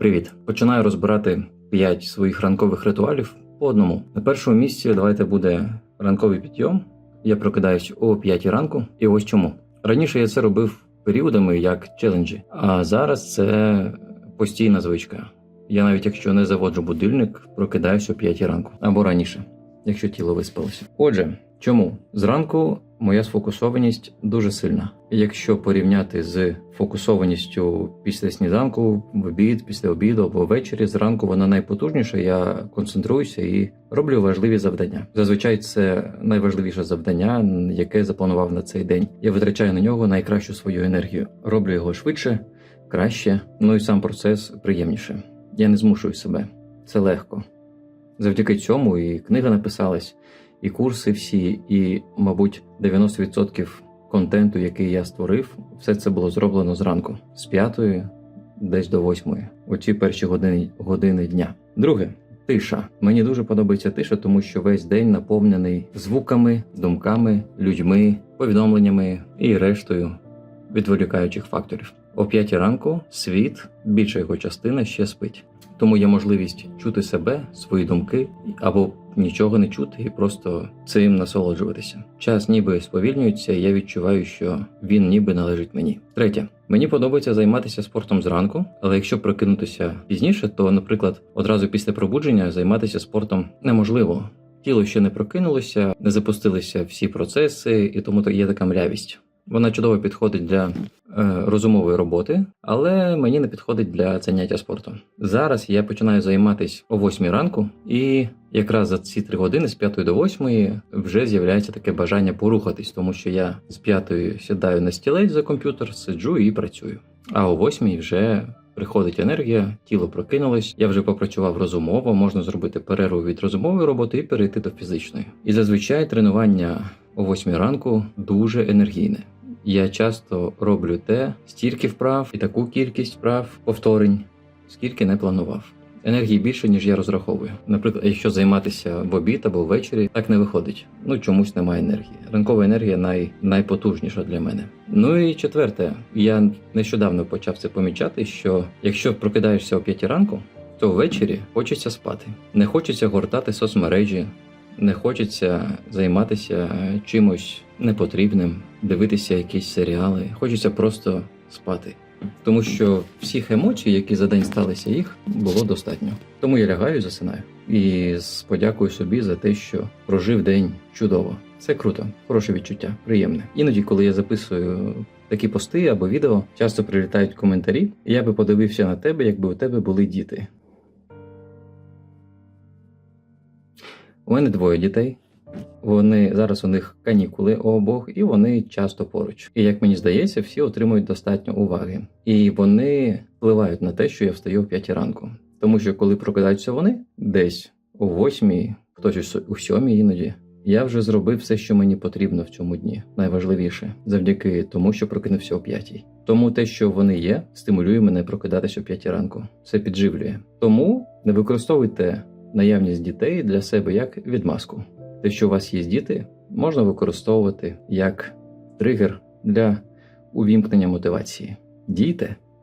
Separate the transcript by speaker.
Speaker 1: Привіт! Починаю розбирати 5 своїх ранкових ритуалів по одному. На першому місці давайте буде ранковий підйом. Я прокидаюсь о 5 ранку, і ось чому. Раніше я це робив періодами як челенджі, а зараз це постійна звичка. Я навіть якщо не заводжу будильник, прокидаюсь о 5 ранку або раніше, якщо тіло виспалося. Отже, чому зранку моя сфокусованість дуже сильна. Якщо порівняти з фокусованістю після сніданку, в обід, після обіду або ввечері, зранку вона найпотужніша. Я концентруюся і роблю важливі завдання. Зазвичай це найважливіше завдання, яке запланував на цей день. Я витрачаю на нього найкращу свою енергію. Роблю його швидше, краще, ну і сам процес приємніше. Я не змушую себе. Це легко. Завдяки цьому і книга написалась, і курси всі, і, мабуть, 90% контенту, який я створив, все це було зроблено зранку, з п'ятої десь до восьмої, оці перші години, години дня. Друге. Тиша. Мені дуже подобається тиша, тому що весь день наповнений звуками, думками, людьми, повідомленнями і рештою відволікаючих факторів. О п'ятій ранку світ, більша його частина ще спить. Тому є можливість чути себе, свої думки або нічого не чути і просто цим насолоджуватися. Час ніби сповільнюється, і я відчуваю, що він ніби належить мені. Третє, мені подобається займатися спортом зранку, але якщо прокинутися пізніше, то, наприклад, одразу після пробудження займатися спортом неможливо. Тіло ще не прокинулося, не запустилися всі процеси, і тому є така млявість. Вона чудово підходить для е, розумової роботи, але мені не підходить для заняття спортом. Зараз я починаю займатися о 8 ранку, і якраз за ці 3 години з 5 до 8 вже з'являється таке бажання порухатись, тому що я з 5 сідаю на стілець за комп'ютер, сиджу і працюю. А о 8 вже приходить енергія, тіло прокинулось. Я вже попрацював розумово, можна зробити перерву від розумової роботи і перейти до фізичної. І зазвичай тренування о 8 ранку дуже енергійне. Я часто роблю те, стільки вправ і таку кількість вправ повторень, скільки не планував. Енергії більше, ніж я розраховую. Наприклад, якщо займатися в обід або ввечері, так не виходить. Ну чомусь немає енергії. Ранкова енергія най, найпотужніша для мене. Ну і четверте, я нещодавно почав це помічати, що якщо прокидаєшся о 5 ранку, то ввечері хочеться спати. Не хочеться гортати соцмережі, не хочеться займатися чимось непотрібним, дивитися якісь серіали. Хочеться просто спати. Тому що всіх емоцій, які за день сталися, їх було достатньо. Тому я лягаю і засинаю. І з подякою собі за те, що прожив день чудово. Це круто, хороше відчуття, приємне. Іноді, коли я записую такі пости або відео, часто прилітають коментарі, і я би подивився на тебе, якби у тебе були діти. У мене двоє дітей. Вони зараз у них канікули у обох, і вони часто поруч. І як мені здається, всі отримують достатньо уваги. І вони впливають на те, що я встаю о 5 ранку. Тому що коли прокидаються вони десь о 8, хтось у 7 іноді. Я вже зробив все, що мені потрібно в цьому дні. Найважливіше завдяки тому, що прокинувся о 5. Тому те, що вони є, стимулює мене прокидатися о 5 ранку. Це підживлює. Тому не використовуйте наявність дітей для себе як відмазку. Те, що у вас є діти, можна використовувати як тригер для увімкнення мотивації. Дійте